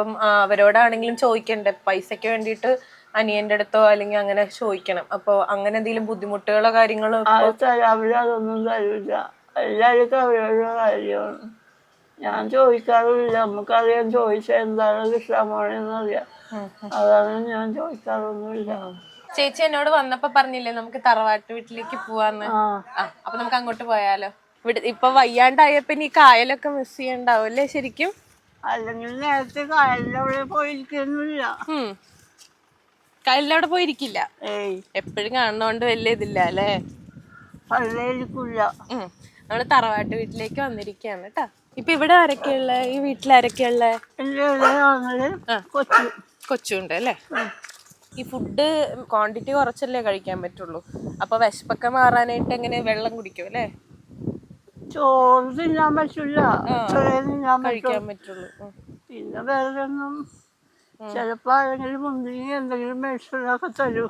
അപ്പം ആ, അവരോടാണെങ്കിലും ചോദിക്കണ്ടേ? പൈസയ്ക്ക് വേണ്ടിയിട്ട് അനിയന്റെ അടുത്തോ അല്ലെങ്കിൽ അങ്ങനെ ചോദിക്കണം. അപ്പൊ അങ്ങനെ എന്തെങ്കിലും ബുദ്ധിമുട്ടുകളോ കാര്യങ്ങളോ അവരതൊന്നും അവരവരുടെ കാര്യമാണ്. ഞാൻ ചോദിക്കാറില്ല നമുക്കറിയാം ചോദിച്ചാൽ എന്താണ് കൃഷ്ണമോണെന്നറിയാം അതാണ് ഞാൻ ചോദിക്കാറൊന്നുമില്ല. ചേച്ചി എന്നോട് വന്നപ്പോ പറഞ്ഞില്ലേ നമുക്ക് തറവാട്ട് വീട്ടിലേക്ക് പോവാന്ന്. അപ്പൊ നമുക്ക് അങ്ങോട്ട് പോയാലോ? ഇവിടെ ഇപ്പൊ വയ്യാണ്ടായപ്പോ ഈ കായലൊക്കെ മിസ് ചെയ്യണ്ടാവും അല്ലേ ശരിക്കും? അല്ലെങ്കിൽ നേരത്തെ കായലിലവിടെ പോയിരിക്കുന്നില്ല. കായലിലവിടെ പോയിരിക്കില്ല. എപ്പോഴും കാണുന്നോണ്ട് വലിയ ഇതില്ല അല്ലേ? പള്ളിയിരിക്കില്ല. നമ്മൾ തറവാട്ട് വീട്ടിലേക്ക് വന്നിരിക്കാണ് കേട്ടാ ഇപ്പൊ ഇവിടെ ആരൊക്കെയുള്ള ഈ വീട്ടിൽ ആരൊക്കെയുള്ള എന്റെ ഇളയാങ്ങൾ കൊച്ചു. കൊച്ചുണ്ട് അല്ലേ? ഈ ഫുഡ് ക്വാണ്ടിറ്റി കുറച്ചല്ലേ കഴിക്കാൻ പറ്റുള്ളൂ. അപ്പൊ വിശപ്പൊക്കെ മാറാനായിട്ട് എങ്ങനെ വെള്ളം കുടിക്കും അല്ലേ? ചോറ് തിന്നാൻ പറ്റില്ല ചെറിയ തിന്നാൻ കഴിക്കാൻ പറ്റുള്ളൂ. പിന്നെ വേറെ ഒന്നും ചിലപ്പോ ആരെങ്കിലും മുന്തിരി എന്തെങ്കിലും മേടിച്ചൊക്കെ തരൂ.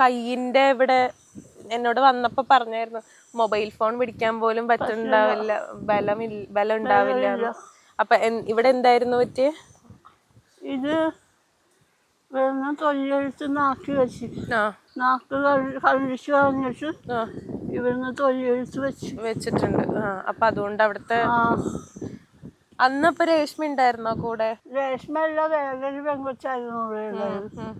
കയ്യിന്റെ ഇവിടെ എന്നോട് വന്നപ്പോ പറഞ്ഞായിരുന്നു മൊബൈൽ ഫോൺ പിടിക്കാൻ പോലും പറ്റുന്നുണ്ടാവില്ല. ബലമില്ല ബലം ഉണ്ടാവില്ല അപ്പൊ ഇവിടെ എന്തായിരുന്നു പറ്റിയ? ഇത് വെറുതെ തൊഴിലെടുത്ത് നാക്കി വെച്ച്. നാക്ക് കഴിച്ചു കളഞ്ഞിട്ട് ആ. ഇവിടുന്ന് തൊലിയെടുത്ത് വെച്ച്. വെച്ചിട്ടുണ്ട്. ആ അപ്പൊ അതുകൊണ്ട് അവിടുത്തെ അന്ന് അന്നപ്പോ രേഷ്മ ഉണ്ടായിരുന്നോ കൂടെ? രേഷ്മല്ല വേറൊരു പെൺകൊച്ചായിരുന്നു ഇവിടെ ഉള്ളത്.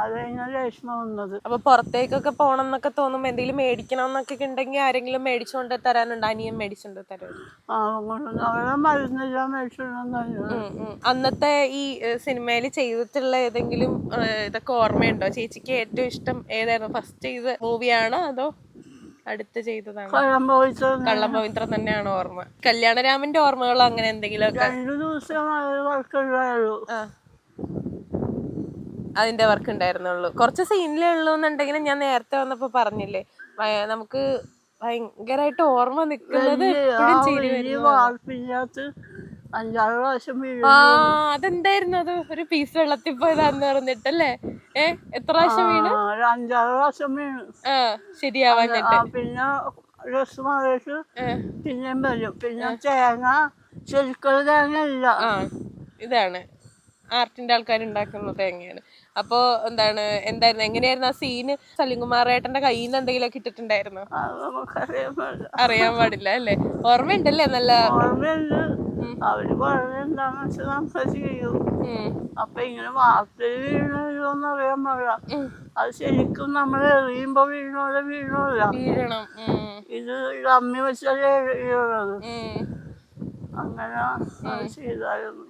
അത് കഴിഞ്ഞാൽ രേഷ്മ വന്നത്. അപ്പൊ പുറത്തേക്കൊക്കെ പോണം എന്നൊക്കെ തോന്നുമ്പോ എന്തെങ്കിലും മേടിക്കണം എന്നൊക്കെ ഉണ്ടെങ്കിൽ ആരെങ്കിലും മേടിച്ചോണ്ട് തരാനുണ്ട്? അനിയൻ മേടിച്ചോണ്ട് തരും ആ കൊണ്ട് അവരെ മരുന്നെല്ലാം മേടിച്ചിടണം അന്നത്തെ ഈ സിനിമയിൽ ചെയ്തിട്ടുള്ള ഏതെങ്കിലും ഏഹ്, ഇതൊക്കെ ഓർമ്മയുണ്ടോ? ചേച്ചിക്ക് ഏറ്റവും ഇഷ്ടം ഏതായിരുന്നു? ഫസ്റ്റ് ചെയ്ത മൂവിയാണോ അതോ അടുത്ത് ചെയ്തതാണ്. കള്ളം പവിത്രം തന്നെയാണ് ഓർമ്മ. കല്യാണരാമന്റെ ഓർമ്മകളോ അങ്ങനെ എന്തെങ്കിലും രണ്ടു ദിവസം അതിന്റെ വർക്ക് ഉണ്ടായിരുന്നുള്ളൂ. കുറച്ച് സീനിലേ ഉള്ളൂ എന്നുണ്ടെങ്കിലും ഞാൻ നേരത്തെ വന്നപ്പോ പറഞ്ഞില്ലേ നമുക്ക് ഭയങ്കരമായിട്ട് ഓർമ്മ നിൽക്കുന്നത് എപ്പോഴും അഞ്ചാറ് പ്രാവശ്യം വീഴും ആ അതെന്തായിരുന്നു അത്? ഒരു പീസ് വെള്ളത്തിൽ പോയതാന്ന് പറഞ്ഞിട്ടല്ലേ? ഏ എത്ര പ്രാവശ്യം വീണ്? ആ, ഒരു അഞ്ചാറ് പ്രാവശ്യം വീണു. ആ ആ പിന്നെ ഡ്രസ് മാറിയിട്ട് പിന്നെയും വരും. പിന്നെ തേങ്ങ ശരിക്കുള്ള തേങ്ങ ഇല്ല ആ ഇതാണ്. ആർട്ടിന്റെ ആൾക്കാർ ഉണ്ടാക്കുന്ന തേങ്ങയാണ്. അപ്പോ എന്താണ് എന്തായിരുന്നു എങ്ങനെയായിരുന്നു ആ സീന് സലിംകുമാറേട്ടന്റെ കയ്യിൽ നിന്ന് അത് നമുക്കറിയാൻ പാടില്ല. അറിയാൻ പാടില്ല അല്ലേ? ഓർമ്മയുണ്ടല്ലേ നല്ല ഓർമ്മയുണ്ട്. അവർ പറഞ്ഞ എന്താന്ന് വെച്ചാൽ ഉം. അപ്പൊ ഇങ്ങനെ വാർത്തയിൽ വീണോന്ന് അറിയാൻ പാടില്ല. അത് ശരിക്കും നമ്മൾ എറിയുമ്പോ വീണോലെ വീണോല്ല. ഇത് അമ്മി വെച്ചാലേ ഉം. അങ്ങനെ ചെയ്തായിരുന്നു.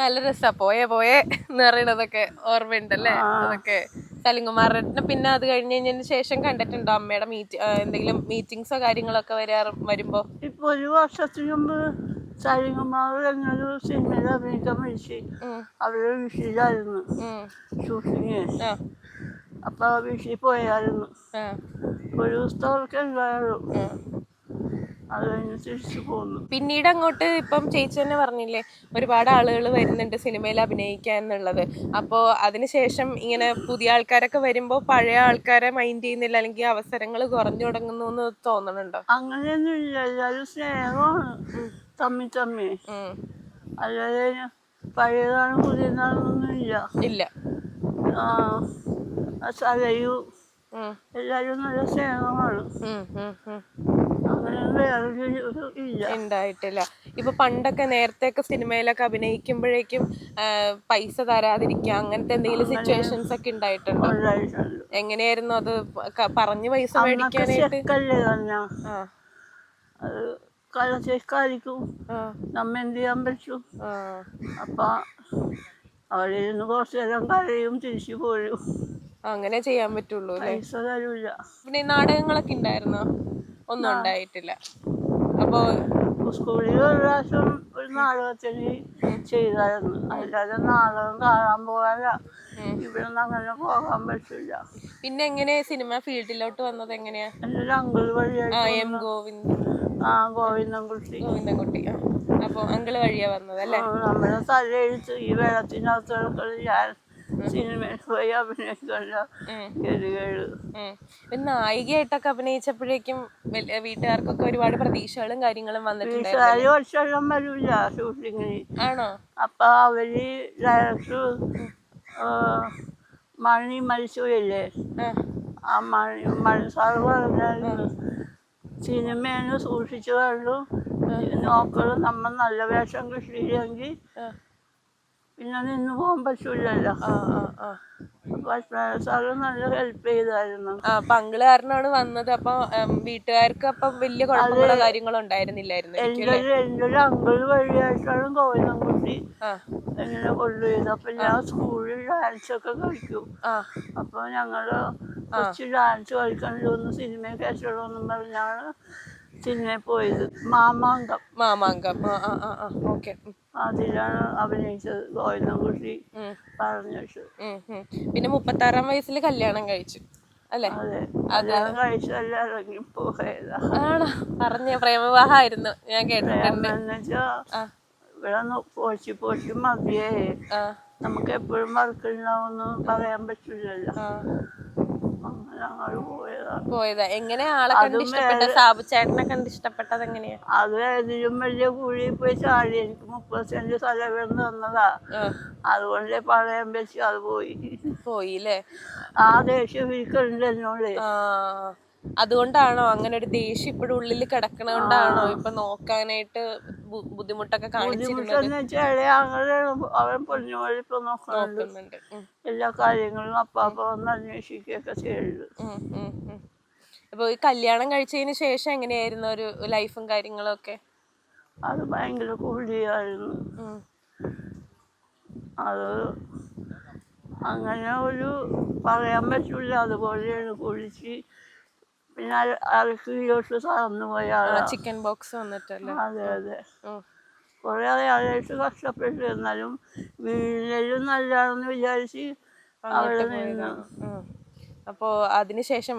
നല്ല രസാ. പോയെ പോയെ എന്ന് പറയണതൊക്കെ ഓർമ്മയുണ്ടല്ലേ? അതൊക്കെ സലിംകുമാറിന് പിന്നെ അത് കഴിഞ്ഞ് കഴിഞ്ഞതിന് ശേഷം കണ്ടിട്ടുണ്ടോ അമ്മയുടെ മീറ്റ് എന്തെങ്കിലും മീറ്റിംഗ്സോ കാര്യങ്ങളൊക്കെ വരാറ് വരുമ്പോ? ഇപ്പൊ ഒരു വർഷത്തിന് മുമ്പ് സലിംകുമാർ എന്നൊരു സിനിമയിൽ അഭിനയിക്കാൻ വിളിച്ച് അവരെ വിഷയിലായിരുന്നു. ഷൂട്ടിങ് അപ്പൊ വിഷയിൽ പോയായിരുന്നു ഒരു ദിവസത്തെ അവർക്ക് ഉണ്ടായുള്ളൂ പിന്നീട് അങ്ങോട്ട് ഇപ്പം ചേച്ചി തന്നെ പറഞ്ഞില്ലേ ഒരുപാട് ആളുകൾ വരുന്നുണ്ട് സിനിമയിൽ അഭിനയിക്കാൻ എന്നുള്ളത്. അപ്പോൾ അതിനുശേഷം ഇങ്ങനെ പുതിയ ആൾക്കാരൊക്കെ വരുമ്പോൾ പഴയ ആൾക്കാരെ മൈൻഡ് ചെയ്യുന്നില്ല അല്ലെങ്കിൽ അവസരങ്ങൾ കുറഞ്ഞു തുടങ്ങുന്നു എന്ന് തോന്നണുണ്ടോ? അങ്ങനെയൊന്നും ഇല്ല എല്ലാവരും സ്നേഹമാണ് തമ്മി തമ്മി. അല്ലാതെ പഴയതാണ് പുതിയതാണെന്നൊന്നും ഇല്ല. ഇല്ല. ആ സലയു. എല്ലാരും നല്ല സ്നേഹമാണ്. ഉണ്ടായിട്ടില്ല. ഇപ്പൊ പണ്ടൊക്കെ നേരത്തെയൊക്കെ സിനിമയിലൊക്കെ അഭിനയിക്കുമ്പോഴേക്കും പൈസ തരാതിരിക്കുക അങ്ങനത്തെ എന്തെങ്കിലും സിറ്റുവേഷൻസ് ഒക്കെ ഉണ്ടായിട്ടുണ്ടോ? എങ്ങനെയായിരുന്നു അത്? പറഞ്ഞു പൈസ മേടിക്കാനായിട്ട്? ആ. നമ്മ എന്ത് ചെയ്യാൻ പറ്റും? അപ്പൊ അവിടെ ഇരുന്ന് കുറച്ചു നേരം കരയും തിരിച്ചു പോരും. അങ്ങനെ ചെയ്യാൻ പറ്റുള്ളൂ പൈസ തരൂല. പിന്നെ നാടകങ്ങളൊക്കെ ഉണ്ടായിരുന്നു ഒന്നും ഉണ്ടായിട്ടില്ല. അപ്പോ സ്കൂളിൽ ഒരു പ്രാവശ്യം ഒരു നാടകത്തിന് ചെയ്തായിരുന്നു. അല്ലാതെ നാടകം കാണാൻ പോകാന ഇവിടെ നിന്ന് അങ്ങനെ പോകാൻ പറ്റില്ല. പിന്നെ എങ്ങനെയാ സിനിമ ഫീൽഡിലോട്ട് വന്നത് എങ്ങനെയാ? എന്റെ അങ്കിൾ വഴിയായിട്ട് എം ഗോവിന്ദ്. ആ ഗോവിന്ദൻകുട്ടി. ഗോവിന്ദൻകുട്ടി. ആ അപ്പൊ അങ്കിൾ വഴിയാ വന്നത് അല്ലേ ആ, തലയെഴുത്ത് ഈ വെള്ളത്തിനകത്ത് ഞാൻ സിനിമയിൽ പോയി ഗതികേട്. ഒരു നായികയായിട്ടൊക്കെ അഭിനയിച്ചപ്പോഴേക്കും വീട്ടുകാർക്കൊക്കെ ഒരുപാട് പ്രതീക്ഷകളും കാര്യങ്ങളും വന്നിട്ടുണ്ട് വീട്ടുകാർ വർഷം വരില്ല ഷൂട്ടിങ്ങിന്. ആണോ? അപ്പൊ അവർ ഡയറക്ടർ മണി മരിച്ചു ആ. മണി മണി സാറ് പറഞ്ഞായിരുന്നു. സിനിമയാണ് സൂക്ഷിച്ചു കണ്ടു നോക്കളും നമ്മൾ നല്ല വേഷം കിട്ടിയില്ലെങ്കിൽ. പിന്നെ നിന്ന് പോകാൻ പറ്റൂലല്ലോ. സാറ് നല്ല ഹെൽപ്പ് ചെയ്തായിരുന്നു. അങ്കിൾ കാരനാണ് വന്നത്. അപ്പൊ വീട്ടുകാർക്ക് അപ്പൊ വലിയ കുഴപ്പമുള്ള കാര്യങ്ങളോ ഉണ്ടായിരുന്നില്ലായിരുന്നു എന്റെ ഒരു എന്റെ ഒരു അങ്കിൾ വഴിയായിട്ടാണ് ഗോവിന്ദൻകുട്ടി കുട്ടി എങ്ങനെ കൊണ്ടുപോയത്. അപ്പൊ ഞാൻ സ്കൂളിൽ ഡാൻസ് ഒക്കെ കളിക്കും. അപ്പൊ ഞങ്ങൾ കുറച്ച് ഡാൻസ് കളിക്കണമെന്ന് സിനിമ കയറ്റണമെന്നും പറഞ്ഞാണ് സിനിമയിൽ പോയത്. മാമാങ്കം. മാമാങ്കം. ഓക്കെ. അതിലാണ് അഭിനയിച്ചത് ഗോവിന്ദൻകുട്ടി പറഞ്ഞു വെച്ചത് പിന്നെ മുപ്പത്തി ആറാം വയസ്സിൽ കല്യാണം കഴിച്ചു. അല്ലേ? അതെ. കല്യാണം കഴിച്ചല്ല ഇറങ്ങി പോയതാ ആണോ? പറഞ്ഞ പ്രേമവിവാഹമായിരുന്നു. ഞാൻ കേട്ടിട്ടുണ്ട്. ഇവിടെ മതിയേ. നമുക്ക് എപ്പോഴും വർക്കുണ്ടാവും പറയാൻ പറ്റില്ലല്ലോ. അങ്ങോട്ട് പോയതാണ് പോയതാ. എങ്ങനെ ആളെ കണ്ട് ഇഷ്ടപ്പെട്ട സാബു ചേട്ടനെ കണ്ട് ഇഷ്ടപ്പെട്ടത് എങ്ങനെയാ? അത് വലിയ കുഴി പോയി ചാടി. എനിക്ക് മുപ്പത് സെന്റ് സ്ഥലം ഇവിടെ തന്നതാ. അതുകൊണ്ട് പഴയം വെച്ച് അത് പോയി. പോയില്ലേ? ആ ദേഷ്യം ഇരിക്കുന്നുണ്ട് എന്നോട്. അതുകൊണ്ടാണോ അങ്ങനെ ഒരു ദേഷ്യം ഇപ്പോഴും ഉള്ളിൽ കിടക്കണോണ്ടാണോ ഇപ്പൊ നോക്കാനായിട്ട് ബുദ്ധിമുട്ടൊക്കെ കാണിച്ചിരുന്നത്? അവൻ നോക്കുന്നുണ്ട്. എല്ലാ കാര്യങ്ങളും അപ്പാപ്പ വന്ന് അന്വേഷിക്കുകയൊക്കെ. അപ്പൊ ഈ കല്യാണം കഴിച്ചതിന് ശേഷം എങ്ങനെയായിരുന്നു ഒരു ലൈഫും കാര്യങ്ങളും ഒക്കെ അത് ഭയങ്കര കൂടിയായിരുന്നു. അത് അങ്ങനെ ഒരു പറയാൻ പറ്റില്ല അതുപോലെയാണ് കുളിച്ച് പിന്നെ അര- അര സാധനം പോയ ചിക്കൻ ബോക്സ് വന്നിട്ടല്ലേ? അതെ അതെ. കുറെ ആളായിട്ട് കഷ്ടപ്പെട്ടു എന്നാലും വീടിനും നല്ലതാണെന്ന് വിചാരിച്ച് അവിടെ നിന്ന്. അപ്പോ അതിനുശേഷം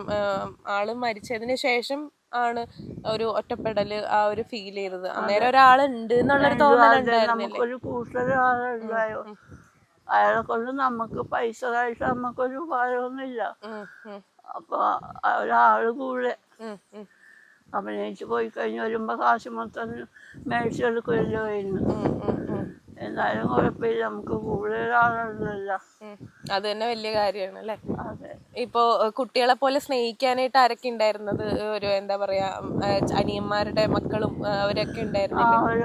ആൾ മരിച്ചതിന് ശേഷം ആണ് ഒരു ഒറ്റപ്പെടൽ ആ ഒരു ഫീൽ ചെയ്തത്. അന്നേരം ഒരാളുണ്ട് എന്നുള്ളൊരു തോന്നലുണ്ടായിരുന്നു കൂട്ടരാളുണ്ടായോ? അയാളെ കൊണ്ട് നമുക്ക് പൈസ കഴിച്ചാൽ നമുക്കൊരു ഉപകാരമൊന്നുമില്ല. ഉം, ഉം, അപ്പൊ ആ ഒരാൾ കൂടെ അഭിനയിച്ച് പോയി കഴിഞ്ഞ് വരുമ്പോ കാശ് മൊത്തം മേടിച്ചെടുക്കുമല്ലോ ഇന്ന് എന്നാലും കുഴപ്പമില്ല നമുക്ക് കൂടെ ഒരാളുണ്ടല്ലോ. അത് തന്നെ വലിയ കാര്യമാണ് അല്ലെ? ഇപ്പോ കുട്ടികളെ പോലെ സ്നേഹിക്കാനായിട്ട് ആരൊക്കെ ഉണ്ടായിരുന്നത്? ഒരു എന്താ പറയാ അനിയന്മാരുടെ മക്കളും അവരൊക്കെ ഉണ്ടായിരുന്നു അവരൊക്കെ.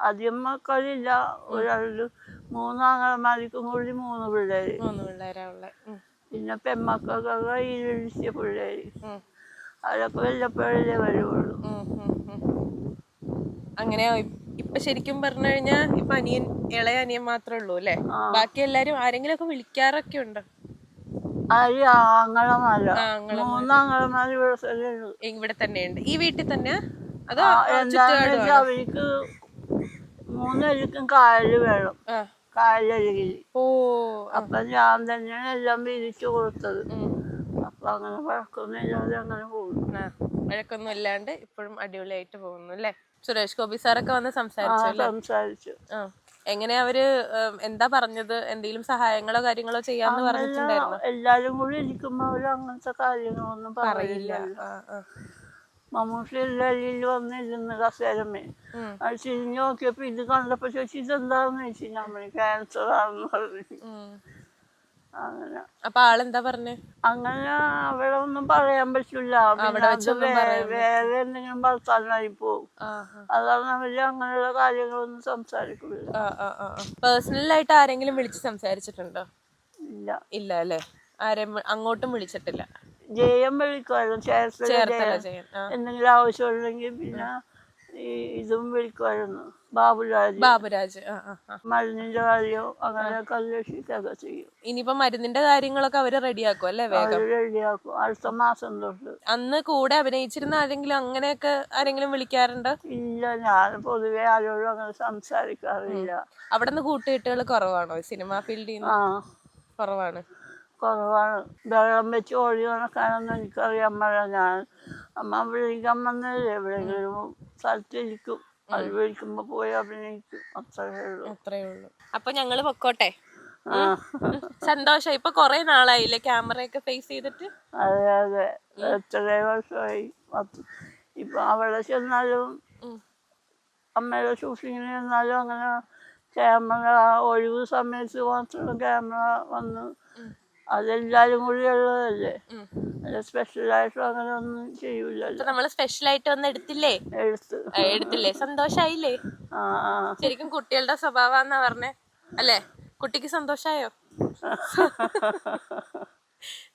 ആദ്യം മക്കളില്ല. ഒരാളുടെ മൂന്നാങ്ങളമാർക്കും കൂടി മൂന്ന് പിള്ളേര്. മൂന്ന് പിള്ളേരാ ഉള്ളെ. ഉം, പിന്നെ പെമ്മക്കൊക്കെ ഈരടിച്ച പിള്ളേര്. ഉം, അതൊക്കെ വല്ലപ്പോഴല്ലേ വരുള്ളൂ. അങ്ങനെ ഇപ്പൊ ശരിക്കും പറഞ്ഞു കഴിഞ്ഞാ ഇപ്പൊ അനിയൻ ഇളയ അനിയൻ മാത്രമേ ഉള്ളൂ അല്ലെ? ബാക്കി എല്ലാരും ആരെങ്കിലും ഒക്കെ വിളിക്കാറൊക്കെ ഉണ്ട്? ആങ്ങളമാരോ. മൂന്നാങ്ങളമാര് ഇവിടെ തന്നെ ഉണ്ട് തന്നെയുണ്ട്. ഈ വീട്ടിൽ തന്നെ അതോ അവർക്ക് മൂന്നരിക്കും കായൽ വേണം. ആ ഓ അപ്പൊ ഞാൻ തന്നെയാണ് എല്ലാം വിരിച്ചു കൊടുത്തത്. അപ്പൊ അങ്ങനെ വഴക്കൊന്നുമില്ലാതെ അങ്ങനെ പോകുന്നു വഴക്കൊന്നും ഇല്ലാണ്ട് ഇപ്പോഴും അടിപൊളിയായിട്ട് പോകുന്നു അല്ലേ? സുരേഷ് ഗോപി സാറൊക്കെ വന്ന് സംസാരിച്ചു സംസാരിച്ചു. എങ്ങനെ എങ്ങനെയാ അവർ എന്താ പറഞ്ഞത്? എന്തെങ്കിലും സഹായങ്ങളോ കാര്യങ്ങളോ ചെയ്യാന്ന് പറഞ്ഞിട്ടുണ്ടായിരുന്നു? എല്ലാരും കൂടി ഇരിക്കുമ്പോ അവർ അങ്ങനത്തെ കാര്യങ്ങളൊന്നും പറയില്ല. മമ്മൂട്ടി എല്ലാരിൽ വന്നിരുന്ന് കസേരമേ. അത് തിരിഞ്ഞു നോക്കിയപ്പോ ഇത് കണ്ടപ്പോ ചോദിച്ചു ഇതെന്താന്ന് ചോദിച്ചു ഞമ്മൾ ക്യാൻസർ ആണെന്ന് പറഞ്ഞു. അങ്ങനെ അപ്പൊ ആളെന്താ പറഞ്ഞേ അങ്ങനെ അവിടെ ഒന്നും പറയാൻ പറ്റില്ല വേറെ എന്തെങ്കിലും ഭർത്താവിനായി പോകും അതാണ് അവർ അങ്ങനെയുള്ള കാര്യങ്ങളൊന്നും സംസാരിക്കില്ല പേഴ്സണലായിട്ട് ആരെങ്കിലും വിളിച്ച് സംസാരിച്ചിട്ടുണ്ടോ? ഇല്ല. ഇല്ല അല്ലേ? ആരെയും അങ്ങോട്ടും വിളിച്ചിട്ടില്ല. ജയം. വിളിക്കുമായിരുന്നു ചേർത്തല എന്തെങ്കിലും ആവശ്യമുണ്ടെങ്കിൽ പിന്നെ ഈ ഇതും വിളിക്കുമായിരുന്നു ബാബുരാജ്. ബാബുരാജ്. മരുന്നിന്റെ കാര്യവും അങ്ങനെയൊക്കെ അന്വേഷിക്കുകയൊക്കെ ചെയ്യും. ഇനിയിപ്പോ മരുന്നിന്റെ കാര്യങ്ങളൊക്കെ അവർ റെഡിയാക്കും അല്ലേ വേഗം? റെഡിയാക്കും. അടുത്ത മാസം തൊട്ട്. അന്ന് കൂടെ അഭിനയിച്ചിരുന്ന ആരെങ്കിലും അങ്ങനെയൊക്കെ ആരെങ്കിലും വിളിക്കാറുണ്ട്? ഇല്ല ഞാൻ പൊതുവെ ആരോടും അങ്ങനെ സംസാരിക്കാറില്ല. അവിടെ നിന്ന് കൂട്ടുകെട്ടുകൾ കുറവാണോ? സിനിമാ ഫീൽഡിൽ നിന്ന് കുറവാണ്. കുറവാണ്. വെള്ളം വെച്ച് ഓടി നടക്കാനൊന്നും എനിക്കറിയാൻ പാടില്ല. ഞാൻ അമ്മ വിളിക്കാൻ വന്നല്ലേ എവിടെയെങ്കിലും സ്ഥലത്തിരിക്കും. അത് വിളിക്കുമ്പോ പോയി അഭിനയിക്കും. അത്രയേ ഉള്ളൂ. അത്രേ ഉള്ളൂ. അപ്പൊ ഞങ്ങൾ പൊക്കോട്ടെ? സന്തോഷം ഇപ്പൊ കൊറേ നാളായില്ലേ ക്യാമറയൊക്കെ ഫേസ് ചെയ്തിട്ട്? അതെ അതെ. എത്രയോ വർഷമായി. ഇപ്പൊ അവിടെ ചെന്നാലും. അമ്മയുടെ ഷൂട്ടിങ്ങിന് ചെന്നാലും അങ്ങനെ ക്യാമറ ഒഴിവ് സമയത്ത് മാത്രം ക്യാമറ വന്ന് അതെല്ലാരും കൂടി ഉള്ളതല്ലേ? സ്പെഷ്യലായിട്ടും അങ്ങനെ ഒന്നും ചെയ്യൂലല്ലോ. സ്പെഷ്യൽ ആയിട്ട് വന്ന് എടുത്തില്ലേ? എടുത്തില്ലേ? സന്തോഷായില്ലേ? ശരിക്കും കുട്ടികളുടെ സ്വഭാവന്നാ പറഞ്ഞേ. അല്ലേ? കുട്ടിക്ക് സന്തോഷായോ?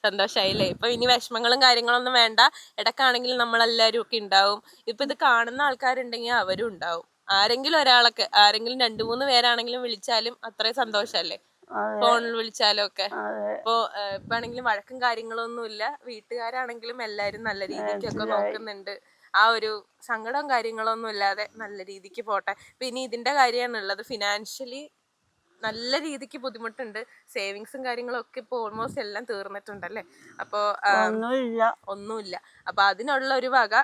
സന്തോഷായില്ലേ? ഇപ്പൊ ഇനി വിഷമങ്ങളും കാര്യങ്ങളൊന്നും വേണ്ട. ഇടക്കാണെങ്കിലും നമ്മളെല്ലാരും ഒക്കെ ഉണ്ടാവും. ഇപ്പൊ ഇത് കാണുന്ന ആൾക്കാരുണ്ടെങ്കിൽ അവരും ഉണ്ടാവും. ആരെങ്കിലും ഒരാളൊക്കെ ആരെങ്കിലും രണ്ടു മൂന്ന് പേരാണെങ്കിലും വിളിച്ചാലും അത്രയും സന്തോഷല്ലേ ഫോണിൽ വിളിച്ചാലും ഒക്കെ ഇപ്പൊ ഇപ്പാണെങ്കിലും വഴക്കും കാര്യങ്ങളൊന്നും ഇല്ല. വീട്ടുകാരാണെങ്കിലും എല്ലാരും നല്ല രീതിക്കൊക്കെ നോക്കുന്നുണ്ട്. ആ ഒരു സങ്കടവും കാര്യങ്ങളൊന്നും ഇല്ലാതെ നല്ല രീതിക്ക് പോട്ടെ. പിന്നെ ഇതിന്റെ കാര്യമാണ് ഉള്ളത് ഫിനാൻഷ്യലി നല്ല രീതിക്ക് ബുദ്ധിമുട്ടുണ്ട്. സേവിങ്സും കാര്യങ്ങളും ഒക്കെ ഇപ്പൊ ഓൾമോസ്റ്റ് എല്ലാം തീർന്നിട്ടുണ്ടല്ലേ? അപ്പോ ഒന്നുമില്ല. ഒന്നുമില്ല. അപ്പൊ അതിനുള്ള ഒരു വക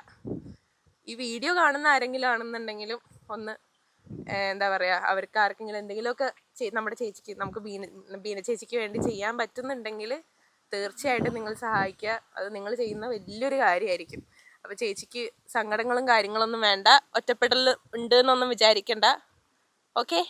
ഈ വീഡിയോ കാണുന്ന ആരെങ്കിലും ആണെന്നുണ്ടെങ്കിലും ഒന്ന് എന്താ പറയാ അവർക്ക് ആർക്കെങ്കിലും എന്തെങ്കിലുമൊക്കെ നമ്മുടെ ചേച്ചിക്ക് നമുക്ക് ബീന ബീന ചേച്ചിക്ക് വേണ്ടി ചെയ്യാൻ പറ്റുന്നുണ്ടെങ്കിൽ തീർച്ചയായിട്ടും നിങ്ങൾ സഹായിക്കുക. അത് നിങ്ങൾ ചെയ്യുന്ന വലിയൊരു കാര്യമായിരിക്കും. അപ്പോൾ ചേച്ചിക്ക് സങ്കടങ്ങളും കാര്യങ്ങളൊന്നും വേണ്ട. ഒറ്റപ്പെടൽ ഉണ്ട് എന്നൊന്നും വിചാരിക്കണ്ട. ഓക്കെ?